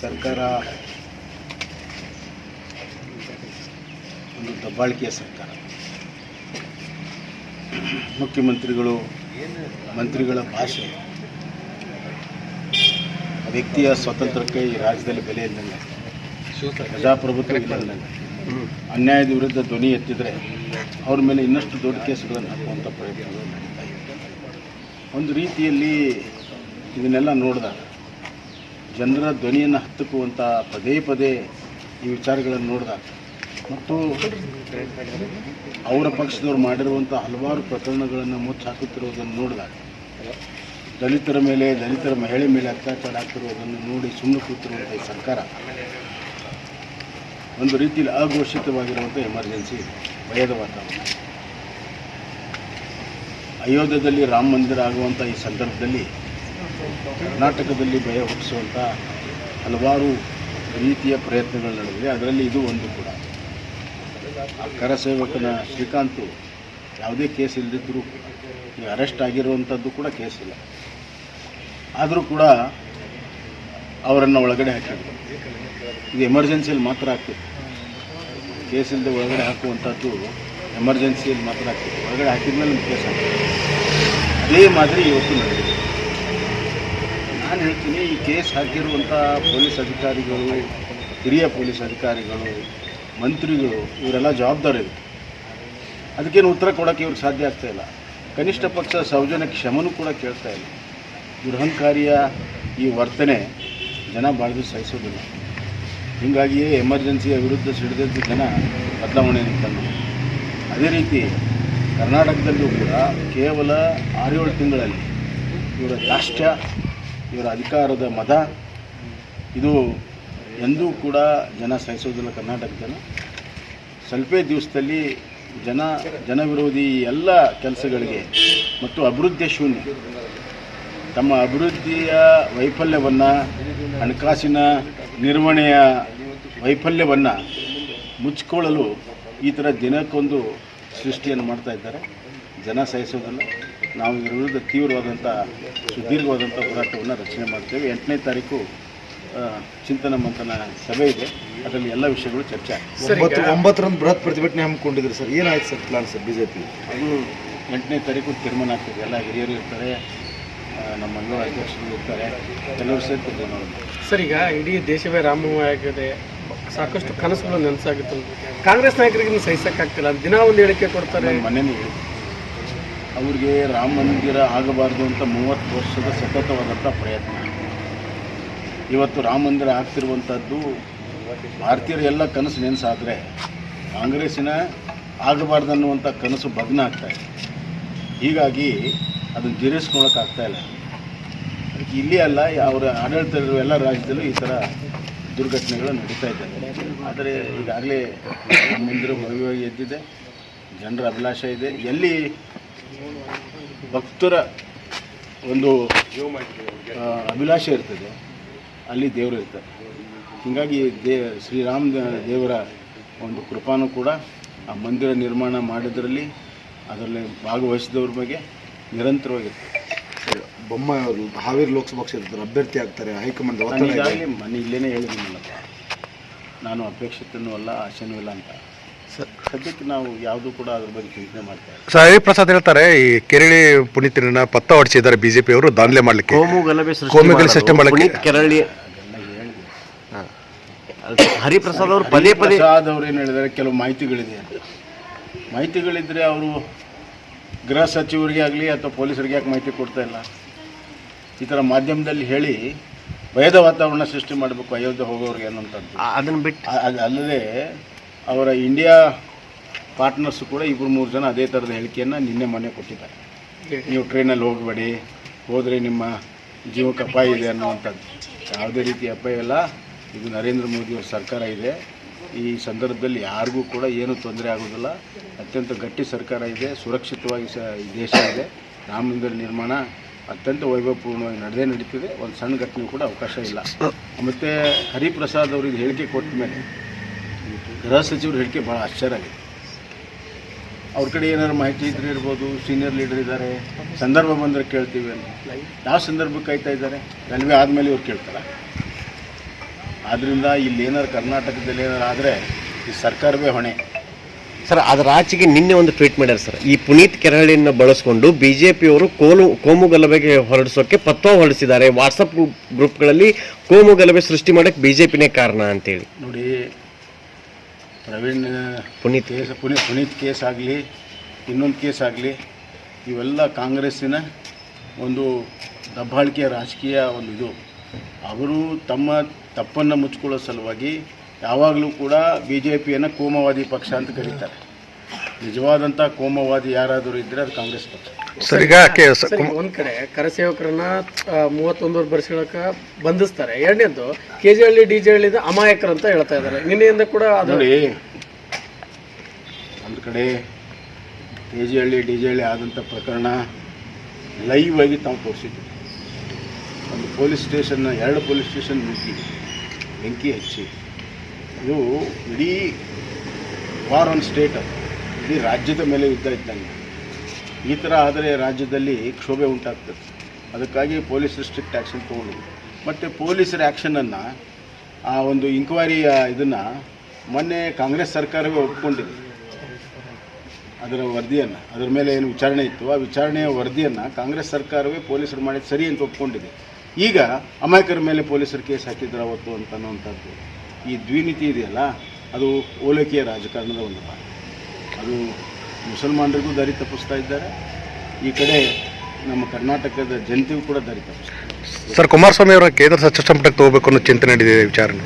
ಸರ್ಕಾರ ಒಂದು ದಬ್ಬಾಳಿಕೆಯ ಸರ್ಕಾರ. ಮುಖ್ಯಮಂತ್ರಿಗಳು, ಮಂತ್ರಿಗಳ ಭಾಷೆ. ವ್ಯಕ್ತಿಯ ಸ್ವಾತಂತ್ರ್ಯಕ್ಕೆ ಈ ರಾಜ್ಯದಲ್ಲಿ ಬೆಲೆ ಇಲ್ಲದಂಗೆ ಪ್ರಜಾಪ್ರಭುತ್ವ ಇಲ್ಲದಂಗೆ ಅನ್ಯಾಯದ ವಿರುದ್ಧ ಧ್ವನಿ ಎತ್ತಿದರೆ ಅವ್ರ ಮೇಲೆ ಇನ್ನಷ್ಟು ದೊಡ್ಡ ಕೇಸುಗಳನ್ನು ಹಾಕುವಂಥ ಪ್ರಯತ್ನಗಳು ನಡೀತಾ ಇದೆ ಒಂದು ರೀತಿಯಲ್ಲಿ ಇದನ್ನೆಲ್ಲ ನೋಡಿದಾಗ ಜನರ ಧ್ವನಿಯನ್ನು ಹತ್ತುಕುವಂಥ ಪದೇ ಪದೇ ಈ ವಿಚಾರಗಳನ್ನು ನೋಡಿದಾಗ ಮತ್ತು ಅವರ ಪಕ್ಷದವ್ರು ಮಾಡಿರುವಂಥ ಹಲವಾರು ಪ್ರಕರಣಗಳನ್ನು ಮುಚ್ಚಿ ಹಾಕುತ್ತಿರುವುದನ್ನು ನೋಡಿದಾಗ, ದಲಿತರ ಮೇಲೆ, ದಲಿತರ ಮಹಿಳೆ ಮೇಲೆ ಅತ್ಯಾಚಾರ ಆಗ್ತಿರುವುದನ್ನು ನೋಡಿ ಸುಮ್ಮನೆ ಕೂತಿರುವಂಥ ಈ ಸರ್ಕಾರ ಒಂದು ರೀತಿಯಲ್ಲಿ ಅಘೋಷಿತವಾಗಿರುವಂಥ ಎಮರ್ಜೆನ್ಸಿ ಭಯದ ವಾತಾವರಣ. ಅಯೋಧ್ಯದಲ್ಲಿ ರಾಮ ಮಂದಿರ ಆಗುವಂಥ ಈ ಸಂದರ್ಭದಲ್ಲಿ ಕರ್ನಾಟಕದಲ್ಲಿ ಭಯ ಹುಟ್ಟಿಸುವಂಥ ಹಲವಾರು ರೀತಿಯ ಪ್ರಯತ್ನಗಳು ನಡೆದಿದೆ ಅದರಲ್ಲಿ ಇದು ಒಂದು ಕೂಡ. ಆ ಕರಸೇವಕನ ಶ್ರೀಕಾಂತ್ ಯಾವುದೇ ಕೇಸ್ ಇಲ್ಲದಿದ್ದರೂ ಈಗ ಅರೆಸ್ಟ್ ಆಗಿರುವಂಥದ್ದು ಕೂಡ ಕೇಸ್ ಇಲ್ಲ. ಆದರೂ ಕೂಡ ಅವರನ್ನು ಒಳಗಡೆ ಹಾಕಿದ್ರು. ಇದು ಎಮರ್ಜೆನ್ಸಿಯಲ್ಲಿ ಮಾತ್ರ ಆಗ್ತಿತ್ತು ಕೇಸ್ ಇಲ್ಲದೆ ಒಳಗಡೆ ಹಾಕುವಂಥದ್ದು ಎಮರ್ಜೆನ್ಸಿಯಲ್ಲಿ ಮಾತ್ರ ಆಗ್ತಿತ್ತು ಒಳಗಡೆ ಹಾಕಿದ್ಮೇಲೆ ಕೇಸ್ ಆಗ್ತದೆ. ಅದೇ ಮಾದರಿ ಇವತ್ತು ನಡೆದಿದೆ. ನಾನು ಹೇಳ್ತೀನಿ, ಈ ಕೇಸ್ ಹಾಕಿರುವಂಥ ಪೊಲೀಸ್ ಅಧಿಕಾರಿಗಳು, ಹಿರಿಯ ಪೊಲೀಸ್ ಅಧಿಕಾರಿಗಳು, ಮಂತ್ರಿಗಳು, ಇವರೆಲ್ಲ ಜವಾಬ್ದಾರಿ ಅದಕ್ಕೇನು ಉತ್ತರ ಕೊಡೋಕ್ಕೆ ಇವ್ರಿಗೆ ಸಾಧ್ಯ ಆಗ್ತಾ ಇಲ್ಲ. ಕನಿಷ್ಠ ಪಕ್ಷ ಸೌಜನ್ಯ ಕ್ಷಮನು ಕೂಡ ಕೇಳ್ತಾ ಇಲ್ಲ. ದುರಹಂಕಾರಿಯ ಈ ವರ್ತನೆ ಜನ ಬಾಳ್ದು ಸಹಿಸೋದಿಲ್ಲ. ಹೀಗಾಗಿಯೇ ಎಮರ್ಜೆನ್ಸಿಯ ವಿರುದ್ಧ ಸಿಡಿದದ್ದು ಜನ ಬದಲಾವಣೆ ತಂದರು ಅದೇ ರೀತಿ ಕರ್ನಾಟಕದಲ್ಲೂ ಕೂಡ ಕೇವಲ ಆರೇಳು ತಿಂಗಳಲ್ಲಿ ಇವರ ದಾಷ್ಟ್ಯ ಇವರ ಅಧಿಕಾರದ ಮದ. ಇದು ಎಂದೂ ಕೂಡ ಜನ ಸಹಿಸೋದಿಲ್ಲ ಕರ್ನಾಟಕದಲ್ಲಿ. ಸ್ವಲ್ಪೇ ದಿವಸದಲ್ಲಿ ಜನ, ಜನವಿರೋಧಿ ಎಲ್ಲ ಕೆಲಸಗಳಿಗೆ ಮತ್ತು ಅಭಿವೃದ್ಧಿಯ ಶೂನ್ಯ. ತಮ್ಮ ಅಭಿವೃದ್ಧಿಯ ವೈಫಲ್ಯವನ್ನು, ಹಣಕಾಸಿನ ನಿರ್ವಹಣೆಯ ವೈಫಲ್ಯವನ್ನು ಮುಚ್ಚಿಕೊಳ್ಳಲು ಈ ಥರ ದಿನಕ್ಕೊಂದು ಸೃಷ್ಟಿಯನ್ನು ಮಾಡ್ತಾ ಇದ್ದಾರೆ. ಜನ ಸಹಿಸೋದಿಲ್ಲ. ನಾವು ಇದರ ವಿರುದ್ಧ ತೀವ್ರವಾದಂಥ ಸುದೀರ್ಘವಾದಂಥ ಹೋರಾಟವನ್ನು ರಚನೆ ಮಾಡ್ತೇವೆ. ಎಂಟನೇ ತಾರೀಕು ಚಿಂತನ ಮಂಥನ ಸಭೆ ಇದೆ. ಅದರಲ್ಲಿ ಎಲ್ಲ ವಿಷಯಗಳು ಚರ್ಚೆ ಆಗ್ತದೆ. ಒಂಬತ್ತು ಒಂಬತ್ತರಂದು ಬೃಹತ್ ಪ್ರತಿಭಟನೆ ಹಮ್ಮಿಕೊಂಡಿದ್ರು ಸರ್. ಏನಾಯ್ತು ಸರ್ ಪ್ಲಾನ್ ಸರ್ ಬಿಜೆಪಿ? ಅದು ಎಂಟನೇ ತಾರೀಕು ತೀರ್ಮಾನ ಆಗ್ತದೆ. ಎಲ್ಲ ಹಿರಿಯರು ಇರ್ತಾರೆ ನಮ್ಮ ಮಂಗಳ ಅಧ್ಯಕ್ಷರು ಇರ್ತಾರೆ ಎಲ್ಲರೂ ಸೇರಿ ನೋಡೋದು ಸರ್ ಈಗ ಇಡೀ ದೇಶವೇ ರಾಮವಾಗಿದೆ ಆಗಿದೆ. ಸಾಕಷ್ಟು ಕನಸುಗಳು ನೆನಸಾಗುತ್ತೆ. ಕಾಂಗ್ರೆಸ್ ನಾಯಕರಿಗೆ ಸಹಿಸೋಕ್ಕಾಗ್ತಿಲ್ಲ. ದಿನ ಒಂದು ಹೇಳಿಕೆ ಕೊಡ್ತಾರೆ. ಹೇಳಿದೆ ಅವ್ರಿಗೆ ರಾಮ ಮಂದಿರ ಆಗಬಾರ್ದು ಅಂತ ಮೂವತ್ತು ವರ್ಷದ ಸತತವಾದಂಥ ಪ್ರಯತ್ನ. ಇವತ್ತು ರಾಮ ಮಂದಿರ ಆಗ್ತಿರುವಂಥದ್ದು ಭಾರತೀಯರ ಎಲ್ಲ ಕನಸು ನೆನೆಸಾದರೆ ಕಾಂಗ್ರೆಸ್ಸಿನ ಆಗಬಾರ್ದು ಅನ್ನುವಂಥ ಕನಸು ಭಗ್ನ ಆಗ್ತಾ ಇದೆ. ಹೀಗಾಗಿ ಅದನ್ನು ಜೀರ್ಣಿಸ್ಕೊಳಕ್ಕಾಗ್ತಾ ಇಲ್ಲ. ಅದಕ್ಕೆ ಇಲ್ಲಿ ಅಲ್ಲ, ಅವರ ಆಡಳಿತ ಇರುವ ಎಲ್ಲ ರಾಜ್ಯದಲ್ಲೂ ಈ ಥರ ದುರ್ಘಟನೆಗಳು ನಡೀತಾ ಇದ್ದಾವೆ ಆದರೆ ಈಗಾಗಲೇ ಮಂದಿರ ಭವ್ಯವಾಗಿ ಎದ್ದಿದೆ, ಜನರ ಅಭಿಲಾಷೆ ಇದೆ. ಎಲ್ಲಿ ಭಕ್ತರ ಒಂದು ಅಭಿಲಾಷೆ ಇರ್ತದೆ. ಅಲ್ಲಿ ದೇವರು ಇರ್ತಾರೆ. ಹೀಗಾಗಿ ದೇ ಶ್ರೀರಾಮ ದೇವರ ಒಂದು ಕೃಪಾನೂ ಕೂಡ ಆ ಮಂದಿರ ನಿರ್ಮಾಣ ಮಾಡಿದ್ರಲ್ಲಿ ಅದರಲ್ಲಿ ಭಾಗವಹಿಸಿದವ್ರ ಬಗ್ಗೆ ನಿರಂತರವಾಗಿರ್ತದೆ ಬೊಮ್ಮ ಬೊಮ್ಮಾಯಿ ಅವರು ಹಾವೇರಿ ಲೋಕಸಭಾ ಕ್ಷೇತ್ರದ ಅಭ್ಯರ್ಥಿ ಆಗ್ತಾರೆ ಹೈಕಮಾಂಡ್ ಮನೆ ಇಲ್ಲೇನೆ ಹೇಳಿದ್ದೀನಲ್ಲಪ್ಪ ನಾನು ಅಪೇಕ್ಷಿತನೂ ಅಲ್ಲ ಆಶೆನೂ ಇಲ್ಲ ಅಂತ. ಸದ್ಯಕ್ಕೆ ನಾವು ಯಾವುದು ಕೂಡ ಅದ್ರ ಬಗ್ಗೆ ಚಿಂತನೆ ಮಾಡ್ತಾ ಇಲ್ಲ. ಸರ್ ಹರಿಪ್ರಸಾದ್ ಹೇಳ್ತಾರೆ ಈ ಕೆರಳಿ ಪುನೀತರನ್ನ ಪತ್ತ ಹೊಡಿಸಿದ್ದಾರೆ ಬಿಜೆಪಿ ಅವರು ದಾಂಧಲೆ ಮಾಡಲಿಕ್ಕೆ. ಕೋಮು ಗಲಭೆ ಸೃಷ್ಟಿ ಕೋಮು ಗಲಭೆ. ಸೃಷ್ಟಿ ಪುನೀತ್ ಕೆರಳಿ ಹೇಳಿದೆ ಹರಿಪ್ರಸಾದ್ ಅವರು ಪದೇ ಪದೇ ಪ್ರಸಾದ್ ಅವರು ಏನು ಹೇಳಿದ್ದಾರೆ ಕೆಲವು ಮಾಹಿತಿಗಳಿದೆ. ಅಂತ ಮಾಹಿತಿಗಳಿದ್ರೆ ಅವರು ಗೃಹ ಸಚಿವರಿಗೆ ಆಗಲಿ ಅಥವಾ ಪೊಲೀಸರಿಗೆ ಯಾಕೆ ಮಾಹಿತಿ ಕೊಡ್ತಾ ಇಲ್ಲ? ಈ ಥರ ಮಾಧ್ಯಮದಲ್ಲಿ ಹೇಳಿ ಭಯದ ವಾತಾವರಣ ಸೃಷ್ಟಿ ಮಾಡಬೇಕು ಅಯೋಧ್ಯೆ ಹೋಗೋರಿಗೆ ಅನ್ನೋಂಥದ್ದು ಅದನ್ನು ಅದನ್ನ ಬಿಟ್ಟು ಅಲ್ಲದೆ ಅವರ ಇಂಡಿಯಾ ಪಾರ್ಟ್ನರ್ಸ್ ಕೂಡ ಇಬ್ಬರು ಮೂರು ಜನ ಅದೇ ಥರದ ಹೇಳಿಕೆಯನ್ನು ನಿನ್ನೆ ಮೊನ್ನೆ ಕೊಟ್ಟಿದ್ದಾರೆ. ನೀವು ಟ್ರೈನಲ್ಲಿ ಹೋಗಬೇಡಿ, ಹೋದರೆ ನಿಮ್ಮ ಜೀವಕ್ಕೆ ಅಪಾಯ ಇದೆ ಅನ್ನುವಂಥದ್ದು. ಯಾವುದೇ ರೀತಿ ಅಪಾಯ ಇಲ್ಲ. ಇದು ನರೇಂದ್ರ ಮೋದಿಯವರ ಸರ್ಕಾರ ಇದೆ. ಈ ಸಂದರ್ಭದಲ್ಲಿ ಯಾರಿಗೂ ಕೂಡ ಏನೂ ತೊಂದರೆ ಆಗೋದಿಲ್ಲ. ಅತ್ಯಂತ ಗಟ್ಟಿ ಸರ್ಕಾರ ಇದೆ, ಸುರಕ್ಷಿತವಾಗಿ ಸ, ಈ ದೇಶ ಇದೆ. ರಾಮ ಮಂದಿರ ನಿರ್ಮಾಣ ಅತ್ಯಂತ ವೈಭವಪೂರ್ಣವಾಗಿ ನಡೆದೇ ನಡೀತಿದೆ. ಒಂದು ಸಣ್ಣ ಘಟನೆ ಕೂಡ ಅವಕಾಶ ಇಲ್ಲ. ಮತ್ತು ಹರಿಪ್ರಸಾದ್ ಅವರಿಗೆ ಹೇಳಿಕೆ ಕೊಟ್ಟ ಮೇಲೆ ಗೃಹ ಸಚಿವರು ಹೇಳಿಕೆ ಭಾಳ ಆಶ್ಚರ್ಯ ಆಗಿದೆ. ಅವ್ರ ಕಡೆ ಏನಾದ್ರು ಮಾಹಿತಿ ಇದ್ರೆ ಇರ್ಬೋದು ಸೀನಿಯರ್ ಲೀಡರ್ ಇದ್ದಾರೆ ಸಂದರ್ಭ ಬಂದರೆ ಕೇಳ್ತೀವಿ ಅಂತ. ಯಾವ ಸಂದರ್ಭಕ್ಕೆ ಕಾಯ್ತಾ ಇದ್ದಾರೆ? ರೈಲ್ವೆ ಆದಮೇಲೆ ಇವ್ರು ಕೇಳ್ತಾರೆ. ಆದ್ದರಿಂದ ಇಲ್ಲಿ ಏನಾರು ಕರ್ನಾಟಕದಲ್ಲಿ ಏನಾರು ಆದರೆ ಈ ಸರ್ಕಾರವೇ ಹೊಣೆ. ಸರ್ ಅದರ ಆಚೆಗೆ ನಿನ್ನೆ ಒಂದು ಟ್ವೀಟ್ ಮಾಡ್ಯಾರ ಸರ್. ಈ ಪುನೀತ್ ಕೆರಳಿನ ಬಳಸ್ಕೊಂಡು ಪಿಯವರು ಕೋಲು ಕೋಮು ಗಲಭೆಗೆ ಹೊರಡಿಸೋಕೆ ಪತ್ವ ಹೊರಡಿಸಿದ್ದಾರೆ. ವಾಟ್ಸಪ್ ಗ್ರೂಪ್ಗಳಲ್ಲಿ ಕೋಮು ಗಲಭೆ ಸೃಷ್ಟಿ ಜೆ ಪಿನೇ ಕಾರಣ ಅಂತೇಳಿ. ನೋಡಿ ಪ್ರವೀಣ್ ಪುನೀತ್. ಕೇಸ್ ಪುನೀತ್ ಪುನೀತ್ ಕೇಸ್ ಆಗಲಿ ಇನ್ನೊಂದು ಕೇಸ್ ಆಗಲಿ ಇವೆಲ್ಲ ಕಾಂಗ್ರೆಸ್ಸಿನ ಒಂದು ದಬ್ಬಾಳಿಕೆಯ ರಾಜಕೀಯ ಒಂದು ಇದು. ಅವರು ತಮ್ಮ ತಪ್ಪನ್ನು ಮುಚ್ಕೊಳ್ಳೋ ಸಲುವಾಗಿ ಯಾವಾಗಲೂ ಕೂಡ ಬಿ ಜೆ ಪಿಯನ್ನು ಕೋಮವಾದಿ ಪಕ್ಷ ಅಂತ ಕರೀತಾರೆ. ನಿಜವಾದಂಥ ಕೋಮವಾದಿ ಯಾರಾದರೂ ಇದ್ದರೆ ಅದು ಕಾಂಗ್ರೆಸ್ ಪಕ್ಷ. ಸರಿ ಒಂದ್ ಕಡೆ ಕರಸೇವಕರನ್ನ ಮೂವತ್ತೊಂದು ವರ್ಷಗಳಕ ಬಂಧಿಸ್ತಾರೆ. ಎರಡನೇದು K G Halli D G ಹಳ್ಳಿದ ಅಮಾಯಕರು ಅಂತ ಹೇಳ್ತಾ ಇದ್ದಾರೆ. ನಿನ್ನೆಯಿಂದ ಕೂಡ ಅದು ನೋಡಿ ಒಂದು ಕಡೆ K G Halli D G Halli ಆದಂಥ ಪ್ರಕರಣ ಲೈವ್ ಆಗಿ ತಾವು ತೋರಿಸಿದ್ವಿ ಒಂದು ಪೊಲೀಸ್ ಸ್ಟೇಷನ್ನ ಎರಡು ಪೊಲೀಸ್ ಸ್ಟೇಷನ್ ನುಗ್ಗಿ ಬೆಂಕಿ ಹಚ್ಚಿ. ಇದು ಇಡೀ ವಾರ್ ಆನ್ ಸ್ಟೇಟ್ ಅದು. ಇಡೀ ರಾಜ್ಯದ ಮೇಲೆ ಯುದ್ಧ ಇದ್ದಂಗೆ. ಈ ಥರ ಆದರೆ ರಾಜ್ಯದಲ್ಲಿ ಕ್ಷೋಭೆ ಉಂಟಾಗ್ತದೆ. ಅದಕ್ಕಾಗಿ ಪೊಲೀಸ್ ರಿಸ್ಟ್ರಿಕ್ಟ್ ಆ್ಯಕ್ಷನ್ ತೊಗೊಂಡು ಮತ್ತು ಪೊಲೀಸರ ಆ್ಯಕ್ಷನನ್ನು ಆ ಒಂದು ಇಂಕ್ವೈರಿಯ ಇದನ್ನು ಮೊನ್ನೆ ಕಾಂಗ್ರೆಸ್ ಸರ್ಕಾರವೇ ಒಪ್ಕೊಂಡಿದೆ. ಅದರ ವರದಿಯನ್ನು, ಅದರ ಮೇಲೆ ಏನು ವಿಚಾರಣೆ ಇತ್ತು, ಆ ವಿಚಾರಣೆಯ ವರದಿಯನ್ನು ಕಾಂಗ್ರೆಸ್ ಸರ್ಕಾರವೇ ಪೊಲೀಸರು ಮಾಡಿದ ಸರಿ ಅಂತ ಒಪ್ಕೊಂಡಿದೆ. ಈಗ ಅಮಾಯಕರ ಮೇಲೆ ಪೊಲೀಸರು ಕೇಸ್ ಹಾಕಿದ್ರು ಅವತ್ತು ಅಂತ ಅನ್ನೋವಂಥದ್ದು. ಈ ದ್ವಿನೀತಿ ಇದೆಯಲ್ಲ, ಅದು ಓಲೈಕೆಯ ರಾಜಕಾರಣದ ಒಂದು ಭಾಗ. ಅದು ಮುಸಲ್ಮಾನರಿಗೂ ದಾರಿ ತಪ್ಪಿಸ್ತಾ ಇದ್ದಾರೆ. ಈ ಕಡೆ ನಮ್ಮ ಕರ್ನಾಟಕದ ಜನತೆಗೂ ಕೂಡ ದಾರಿ ತಪ್ಪಿಸ್ತಾರೆ ಸರ್ ಕುಮಾರಸ್ವಾಮಿ ಅವರ ಕೇಂದ್ರ ಸಚಿವ ಸಂಪುಟಕ್ಕೆ ತಗೋಬೇಕು ಅನ್ನೋ ಚಿಂತನೆ ನಡೆದಿದೆ ವಿಚಾರಣೆ